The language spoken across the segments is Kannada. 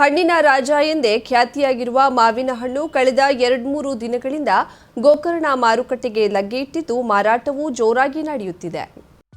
ಹಣ್ಣಿನ ರಾಜ ಎಂದೇ ಖ್ಯಾತಿಯಾಗಿರುವ ಮಾವಿನ ಹಣ್ಣು ಕಳೆದ ಎರಡ್ಮೂರು ದಿನಗಳಿಂದ ಗೋಕರ್ಣ ಮಾರುಕಟ್ಟೆಗೆ ಲಗ್ಗೆ ಇಟ್ಟಿದ್ದು ಮಾರಾಟವೂ ಜೋರಾಗಿ ನಡೆಯುತ್ತಿದೆ.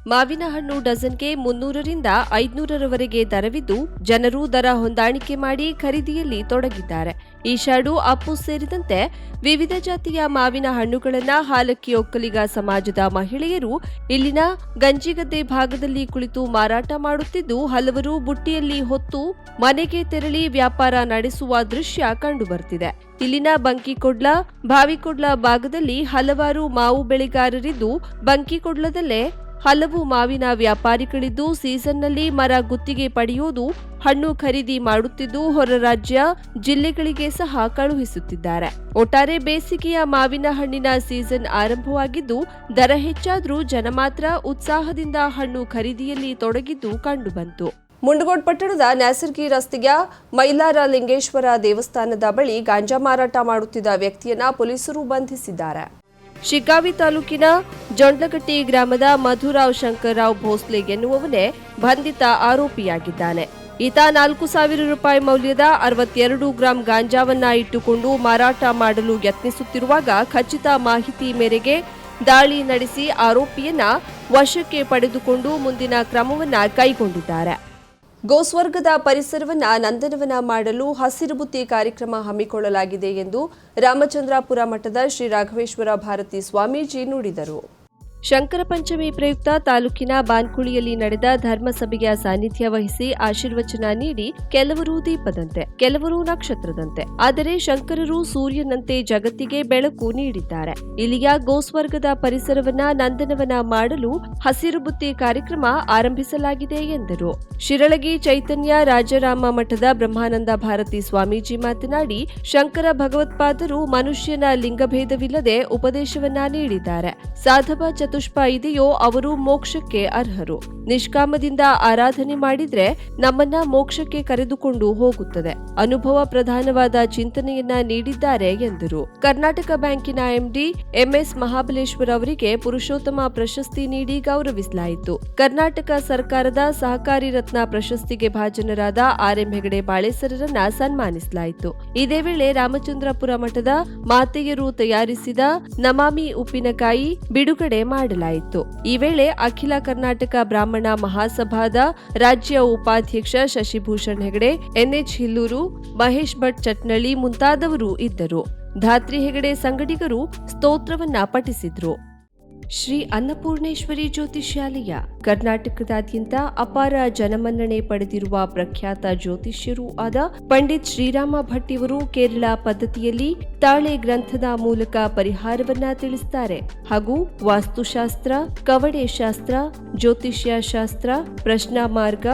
ಮಾವಿನ ಹಣ್ಣು ಡಜನ್ಗೆ ಮುನ್ನೂರರಿಂದ ಐದುನೂರರವರೆಗೆ ದರವಿದ್ದು, ಜನರು ದರ ಹೊಂದಾಣಿಕೆ ಮಾಡಿ ಖರೀದಿಯಲ್ಲಿ ತೊಡಗಿದ್ದಾರೆ. ಈ ಶಾಡು ಅಪ್ಪು ಸೇರಿದಂತೆ ವಿವಿಧ ಜಾತಿಯ ಮಾವಿನ ಹಣ್ಣುಗಳನ್ನು ಹಾಲಕ್ಕಿ ಒಕ್ಕಲಿಗ ಸಮಾಜದ ಮಹಿಳೆಯರು ಇಲ್ಲಿನ ಗಂಜಿಗದ್ದೆ ಭಾಗದಲ್ಲಿ ಕುಳಿತು ಮಾರಾಟ ಮಾಡುತ್ತಿದ್ದು, ಹಲವರು ಬುಟ್ಟಿಯಲ್ಲಿ ಹೊತ್ತು ಮನೆಗೆ ತೆರಳಿ ವ್ಯಾಪಾರ ನಡೆಸುವ ದೃಶ್ಯ ಕಂಡುಬರ್ತಿದೆ ಇಲ್ಲಿನ ಬಂಕಿಕೊಡ್ಲ, ಬಾವಿಕೊಡ್ಲ ಭಾಗದಲ್ಲಿ ಹಲವಾರು ಮಾವು ಬೆಳೆಗಾರರಿದ್ದು, ಬಂಕಿಕೊಡ್ಲದಲ್ಲೇ ಹಲವು ಮಾವಿನ ವ್ಯಾಪಾರಿಗಳಿದ್ದು ಸೀಸನ್ನಲ್ಲಿ ಮರ ಗುತ್ತಿಗೆ ಪಡೆಯುವುದು ಹಣ್ಣು ಖರೀದಿ ಮಾಡುತ್ತಿದ್ದು ಹೊರ ರಾಜ್ಯ ಜಿಲ್ಲೆಗಳಿಗೆ ಸಹ ಕಳುಹಿಸುತ್ತಿದ್ದಾರೆ. ಒಟ್ಟಾರೆ ಬೇಸಿಗೆಯ ಮಾವಿನ ಹಣ್ಣಿನ ಸೀಸನ್ ಆರಂಭವಾಗಿದ್ದು, ದರ ಹೆಚ್ಚಾದರೂ ಜನ ಮಾತ್ರ ಉತ್ಸಾಹದಿಂದ ಹಣ್ಣು ಖರೀದಿಯಲ್ಲಿ ತೊಡಗಿದ್ದು ಕಂಡುಬಂತು. ಮುಂಡಗೋಡ್ ಪಟ್ಟಣದ ನ್ಯಾಸರ್ಗಿ ರಸ್ತೆಯ ಮೈಲಾರ ಲಿಂಗೇಶ್ವರ ದೇವಸ್ಥಾನದ ಬಳಿ ಗಾಂಜಾ ಮಾರಾಟ ಮಾಡುತ್ತಿದ್ದ ವ್ಯಕ್ತಿಯನ್ನ ಪೊಲೀಸರು ಬಂಧಿಸಿದ್ದಾರೆ. ಶಿಗ್ಗಾವಿ ತಾಲೂಕಿನ ಜೊಂಡ್ಲಗಟ್ಟಿ ಗ್ರಾಮದ ಮಧುರಾವ್ ಶಂಕರ್ರಾವ್ ಭೋಸ್ಲೆ ಎನ್ನುವವನೇ ಬಂಧಿತ ಆರೋಪಿಯಾಗಿದ್ದಾನೆ. ಈತ ನಾಲ್ಕು ಸಾವಿರ ರೂಪಾಯಿ ಮೌಲ್ಯದ ಅರವತ್ತೆರಡು ಗ್ರಾಂ ಗಾಂಜಾವನ್ನ ಇಟ್ಟುಕೊಂಡು ಮಾರಾಟ ಮಾಡಲು ಯತ್ನಿಸುತ್ತಿರುವಾಗ ಖಚಿತ ಮಾಹಿತಿ ಮೇರೆಗೆ ದಾಳಿ ನಡೆಸಿ ಆರೋಪಿಯನ್ನ ವಶಕ್ಕೆ ಪಡೆದುಕೊಂಡು ಮುಂದಿನ ಕ್ರಮವನ್ನ ಕೈಗೊಂಡಿದ್ದಾರೆ. ಗೋಸ್ವರ್ಗದ ಪರಿಸರವನ್ನು ನಂದನವನ ಮಾಡಲು ಹಸಿರು ಬುತ್ತಿ ಕಾರ್ಯಕ್ರಮ ಹಮ್ಮಿಕೊಳ್ಳಲಾಗಿದೆ ಎಂದು ರಾಮಚಂದ್ರಾಪುರ ಮಠದ ಶ್ರೀ ರಾಘವೇಶ್ವರ ಭಾರತಿ ಸ್ವಾಮೀಜಿ ನುಡಿದರು. ಶಂಕರ ಪಂಚಮಿ ಪ್ರಯುಕ್ತ ತಾಲೂಕಿನ ಬಾನ್ಕುಳಿಯಲ್ಲಿ ನಡೆದ ಧರ್ಮಸಭೆಯ ಸಾನ್ನಿಧ್ಯ ವಹಿಸಿ ಆಶೀರ್ವಚನ ನೀಡಿ ಕೆಲವರು ದೀಪದಂತೆ, ಕೆಲವರು ನಕ್ಷತ್ರದಂತೆ. ಆದರೆ ಶಂಕರರು ಸೂರ್ಯನಂತೆ ಜಗತ್ತಿಗೆ ಬೆಳಕು ನೀಡಿದ್ದಾರೆ. ಇಲ್ಲಿಯ ಗೋಸ್ವರ್ಗದ ಪರಿಸರವನ್ನ ನಂದನವನ ಮಾಡಲು ಹಸಿರು ಬುತ್ತಿ ಕಾರ್ಯಕ್ರಮ ಆರಂಭಿಸಲಾಗಿದೆ ಎಂದರು. ಶಿರಳಗಿ ಚೈತನ್ಯ ರಾಜರಾಮ ಮಠದ ಬ್ರಹ್ಮಾನಂದ ಭಾರತಿ ಸ್ವಾಮೀಜಿ ಮಾತನಾಡಿ, ಶಂಕರ ಭಗವತ್ಪಾದರು ಮನುಷ್ಯನ ಲಿಂಗಭೇದವಿಲ್ಲದೆ ಉಪದೇಶವನ್ನ ನೀಡಿದ್ದಾರೆ. ಸಾಧವ ಚತುಷ್ಪ ಇದೆಯೋ ಅವರು ಮೋಕ್ಷಕ್ಕೆ ಅರ್ಹರು. ನಿಷ್ಕಾಮದಿಂದ ಆರಾಧನೆ ಮಾಡಿದ್ರೆ ನಮ್ಮನ್ನ ಮೋಕ್ಷಕ್ಕೆ ಕರೆದುಕೊಂಡು ಹೋಗುತ್ತದೆ. ಅನುಭವ ಪ್ರಧಾನವಾದ ಚಿಂತನೆಯನ್ನ ನೀಡಿದ್ದಾರೆ ಎಂದರು. ಕರ್ನಾಟಕ ಬ್ಯಾಂಕಿನ ಎಂಡಿ ಎಂಎಸ್ ಮಹಾಬಲೇಶ್ವರ್ ಅವರಿಗೆ ಪುರುಷೋತ್ತಮ ಪ್ರಶಸ್ತಿ ನೀಡಿ ಗೌರವಿಸಲಾಯಿತು. ಕರ್ನಾಟಕ ಸರ್ಕಾರದ ಸಹಕಾರಿ ರತ್ನ ಪ್ರಶಸ್ತಿಗೆ ಭಾಜನರಾದ ಆರ್ ಎಂ ಹೆಗಡೆ ಬಾಳೆಸರರನ್ನ ಸನ್ಮಾನಿಸಲಾಯಿತು. ಇದೇ ವೇಳೆ ರಾಮಚಂದ್ರಪುರ ಮಠದ ಮಾತೆಯರು ತಯಾರಿಸಿದ ನಮಾಮಿ ಉಪ್ಪಿನಕಾಯಿ ಬಿಡುಗಡೆ ಮಾಡಲಾಯಿತು. ಈ ವೇಳೆ ಅಖಿಲ ಕರ್ನಾಟಕ ಬ್ರಾಹ್ಮಣ ಮಹಾಸಭಾದ ರಾಜ್ಯ ಉಪಾಧ್ಯಕ್ಷ ಶಶಿಭೂಷಣ್ ಹೆಗಡೆ, ಎನ್ಎಚ್ ಹಿಲ್ಲೂರು, ಮಹೇಶ್ ಭಟ್ ಚಟ್ನಳ್ಳಿ ಮುಂತಾದವರು ಇದ್ದರು. ಧಾತ್ರಿ ಹೆಗಡೆ ಸಂಗಡಿಗರು ಸ್ತೋತ್ರವನ್ನ ಪಠಿಸಿದ್ರು. ಶ್ರೀ ಅನ್ನಪೂರ್ಣೇಶ್ವರಿ ಜ್ಯೋತಿಷ್ಯಾಲಯ. ಕರ್ನಾಟಕದಾದ್ಯಂತ ಅಪಾರ ಜನಮನ್ನಣೆ ಪಡೆದಿರುವ ಪ್ರಖ್ಯಾತ ಜ್ಯೋತಿಷ್ಯರೂ ಆದ ಪಂಡಿತ್ ಶ್ರೀರಾಮ ಭಟ್ ಇವರು ಕೇರಳ ಪದ್ಧತಿಯಲ್ಲಿ ತಾಳೆ ಗ್ರಂಥದ ಮೂಲಕ ಪರಿಹಾರವನ್ನ ತಿಳಿಸುತ್ತಾರೆ ಹಾಗೂ ವಾಸ್ತುಶಾಸ್ತ್ರ, ಕವಡೆ ಶಾಸ್ತ್ರ, ಜ್ಯೋತಿಷ್ಯ ಶಾಸ್ತ್ರ, ಪ್ರಶ್ನಾ ಮಾರ್ಗ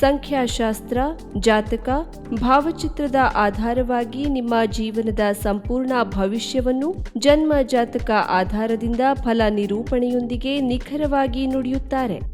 ಸಂಖ್ಯಾಶಾಸ್ತ್ರ, ಜಾತಕ, ಭಾವಚಿತ್ರದ ಆಧಾರವಾಗಿ ನಿಮ್ಮ ಜೀವನದ ಸಂಪೂರ್ಣ ಭವಿಷ್ಯವನ್ನು ಜನ್ಮ ಜಾತಕ ಆಧಾರದಿಂದ ಫಲ ನಿರೂಪಣೆಯೊಂದಿಗೆ ನಿಖರವಾಗಿ ನುಡಿಯುತ್ತಾರೆ.